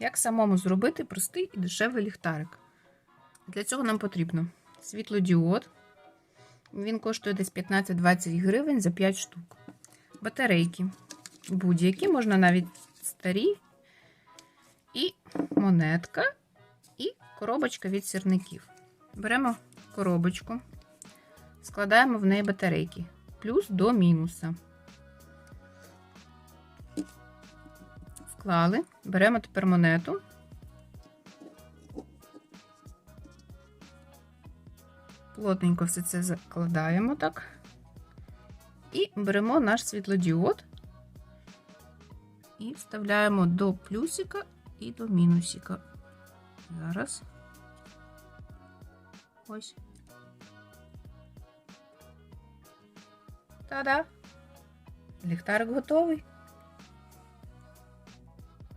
Як самому зробити простий і дешевий ліхтарик? Для цього нам потрібно світлодіод. Він коштує десь 15-20 гривень за 5 штук. Батарейки будь-які, можна навіть старі. І монетка, і коробочка від сірників. Беремо коробочку, складаємо в неї батарейки. Плюс до мінуса. Вклали. Беремо тепер монету. Плотненько все це закладаємо так. І беремо наш світлодіод і вставляємо до плюсика і до мінусика. Зараз. Ось. Та-да! Ліхтарик готовий.